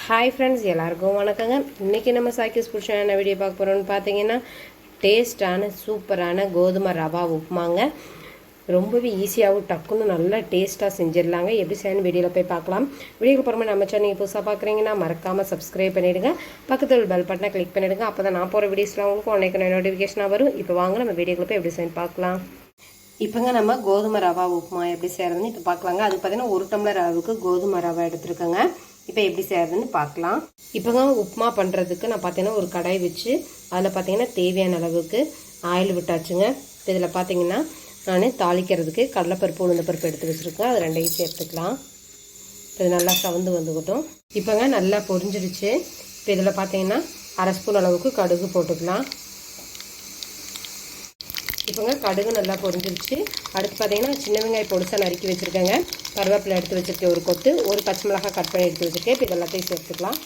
Hi friends எல்லாருக்கும் வணக்கங்க. இன்றைக்கி நம்ம சாக்கிஸ் புருஷன் என்ன வீடியோ பார்க்க போகிறோம்னு பார்த்தீங்கன்னா டேஸ்டான சூப்பரான கோதுமை ரவா உப்புமாங்க. ரொம்பவே ஈஸியாகவும் டக்குன்னு நல்லா டேஸ்ட்டாக செஞ்சிடலாங்க. எப்படி செய்யணும் வீடியோவில் போய் பார்க்கலாம். வீடியோக்கு போகிற நம்ம சேனல் நீங்கள் புதுசாக பார்க்குறீங்கன்னா மறக்காமல் சப்ஸ்கிரைப் பண்ணிவிடுங்க பக்கத்தில் பெல் பட்டனை கிளிக் பண்ணிவிடுங்க அப்போ தான் நான் போகிற வீடியோஸ்லாம் உங்களுக்கு உடனே நோட்டிஃபிகேஷனாக வரும். இப்போ வாங்க நம்ம வீடியோக்குள்ள போய் எப்படி செய்யணும் பார்க்கலாம். இப்போங்க நம்ம கோதுமை ரவா உப்புமா எப்படி செய்கிறதுன்னு இப்போ பார்க்கலாங்க. அது பார்த்தீங்கன்னா ஒரு டம்ளர் அளவுக்கு கோதுமை ரவா எடுத்துருக்கோங்க. இப்போ எப்படி செய்கிறதுன்னு பார்க்கலாம். இப்போங்க உப்புமா பண்ணுறதுக்கு நான் பார்த்தீங்கன்னா ஒரு கடாய் வச்சு அதில் பார்த்தீங்கன்னா தேவையான அளவுக்கு ஆயில் விட்டாச்சுங்க. இப்போ இதில் பார்த்தீங்கன்னா நான் தாளிக்கிறதுக்கு கடலைப்பருப்பு உளுந்தப்பருப்பு எடுத்து வச்சுருக்கேன். அது ரெண்டையும் சேர்த்துக்கலாம். இப்போ இது நல்லா சவந்து வந்துக்கிட்டோம். இப்போங்க நல்லா பொரிஞ்சிடுச்சு. இப்போ இதில் பார்த்தீங்கன்னா அரை ஸ்பூன் அளவுக்கு கடுகு போட்டுக்கலாம். இப்போங்க கடுகு நல்லா பொரிஞ்சிருச்சு. அடுத்து பார்த்தீங்கன்னா சின்ன வெங்காயம் பொடிசாக நறுக்கி வச்சுருக்கேங்க. கருவேப்பிலை எடுத்து வச்சுருக்கேன் ஒரு கொத்து. ஒரு பச்சை மிளகாய் கட் பண்ணி எடுத்து வச்சுருக்கேன். இப்போ எல்லாத்தையும் சேர்த்துக்கலாம்.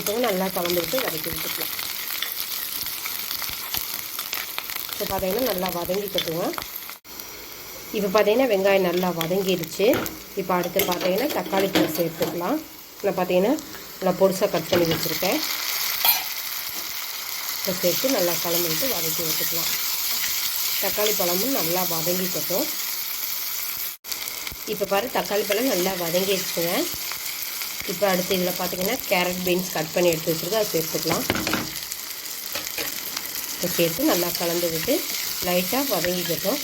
இப்போங்க நல்லா கலந்துட்டு வதக்கி வச்சுக்கலாம் இப்போ பார்த்தீங்கன்னா நல்லா வதங்கிக்கட்டுங்க. இப்போ பார்த்தீங்கன்னா வெங்காயம் நல்லா வதங்கிடுச்சு. இப்போ அடுத்து பார்த்தீங்கன்னா தக்காளி பழம் சேர்த்துக்கலாம். நான் பார்த்தீங்கன்னா நல்லா பொடிசாக கட் பண்ணி வச்சுருக்கேன். இப்போ சேர்த்து நல்லா கலந்துட்டு வதக்கி வச்சுக்கலாம். தக்காளி பழமும் நல்லா வதங்கிக்கட்டும். இப்போ பாரு தக்காளி பழம் நல்லா வதங்கிடுச்சுங்க. இப்போ அடுத்து இதில் பார்த்தீங்கன்னா கேரட் பீன்ஸ் கட் பண்ணி எடுத்து வச்சுருக்கோம் அதை சேர்த்துக்கலாம். இப்போ சேர்த்து நல்லா கலந்து விட்டு லைட்டாக வதங்கிக்கட்டும்.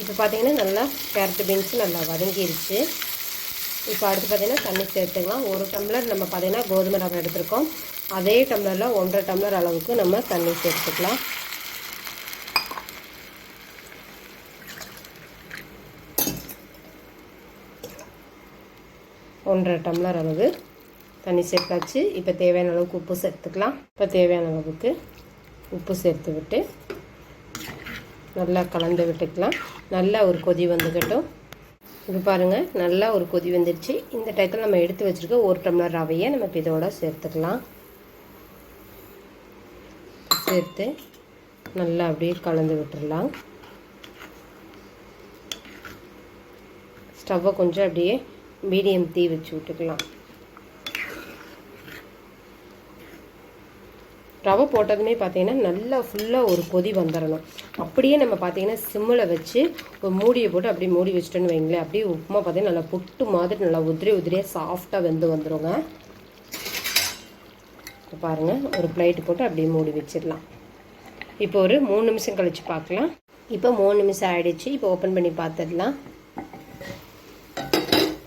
இப்போ பார்த்தீங்கன்னா நல்லா கேரட் பீன்ஸும் நல்லா வதங்கிருச்சு. இப்போ அடுத்து பார்த்திங்கன்னா தண்ணி சேர்த்துக்கலாம். ஒரு டம்ளர் நம்ம பார்த்திங்கன்னா கோதுமை ரவை எடுத்திருக்கோம். அதே டம்ளரில் ஒன்றரை டம்ளர் அளவுக்கு நம்ம தண்ணி சேர்த்துக்கலாம். ஒன்றரை டம்ளர் அளவு தண்ணி சேர்த்தாச்சு. இப்போ தேவையான அளவுக்கு உப்பு சேர்த்துக்கலாம். இப்போ தேவையான அளவுக்கு உப்பு சேர்த்து விட்டு நல்லா கலந்து விட்டுக்கலாம். நல்லா ஒரு கொதி வந்துக்கட்டும். இப்போ பாருங்கள் நல்லா ஒரு கொதி வந்துடுச்சு இந்த டயத்தில் நம்ம எடுத்து வச்சுருக்க ஒரு டம்ளர் ரவையை நம்ம இப்போ இதோட சேர்த்துக்கலாம் சேர்த்து நல்லா அப்படியே கலந்து விட்டுடலாம். ஸ்டவ்வை கொஞ்சம் அப்படியே மீடியம் தீ வச்சு விட்டுக்கலாம். ரவை போட்டதுமே பார்த்தீங்கன்னா நல்லா ஃபுல்லாக ஒரு கொதி வந்துடணும் அப்படியே நம்ம பார்த்தீங்கன்னா சிம்மில் வச்சு ஒரு மூடியை போட்டு அப்படியே மூடி வச்சுட்டோன்னு வைங்களேன். அப்படியே உப்புமா பார்த்தீங்கன்னா நல்லா புட்டு மாதிரி நல்லா உதிரி உதிரியாக சாஃப்டாக வெந்து வந்துடுங்க பாருங்கள் ஒரு பிளேட்டு போட்டு அப்படியே மூடி வச்சிடலாம். இப்போ ஒரு மூணு நிமிஷம் கழித்து பார்க்கலாம் இப்போ மூணு நிமிஷம் ஆகிடுச்சு இப்போ ஓப்பன் பண்ணி பார்த்துடலாம்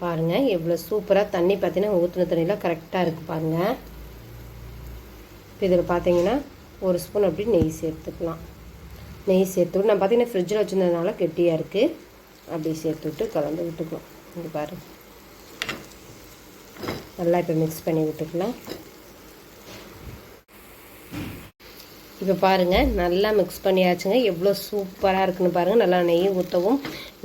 பாருங்கள் எவ்வளோ சூப்பராக தண்ணி பார்த்தீங்கன்னா ஊற்றின தண்ணியெலாம் கரெக்டாக இருக்குது பாருங்கள் இப்போ இதில் பார்த்தீங்கன்னா ஒரு ஸ்பூன் அப்படி நெய் சேர்த்துக்கலாம். நெய் சேர்த்து நான் பார்த்தீங்கன்னா ஃப்ரிட்ஜில் வச்சுருந்ததுனால கெட்டியாக இருக்குது அப்படி சேர்த்து விட்டு கலந்து விட்டுக்கலாம். இங்கே பாரு. நல்லா இப்போ மிக்ஸ் பண்ணி விட்டுக்கலாம். இப்போ பாருங்கள் நல்லா மிக்ஸ் பண்ணியாச்சுங்க. எவ்வளோ சூப்பராக இருக்குன்னு பாருங்கள் நல்லா நெய் ஊற்றவும்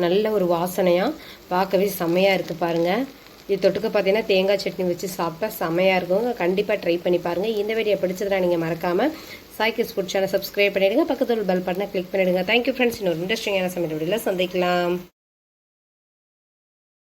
நல்ல ஒரு வாசனையாக பார்க்கவே செம்மையாக இருக்குது பாருங்கள் இது தொட்டுக்க பார்த்தீங்கன்னா தேங்காய் சட்னி வச்சு சாப்பிட்டா செமையாக இருக்கும். கண்டிப்பாக ட்ரை பண்ணி பாருங்கள் இந்த வீடியோ பிடிச்சதுனா நீங்கள் மறக்காமல் சாய்க்கிஸ் ஃபுட் சேனல் சப்ஸ்கிரைப் பண்ணிவிடுங்க பக்கத்தில் பெல் பட்டனை கிளிக் பண்ணிவிடுங்க தேங்க்யூ ஃப்ரெண்ட்ஸ் இன்னொரு இன்ட்ரெஸ்டிங்கான சமையல் வீடியோவில் சந்திக்கலாம்.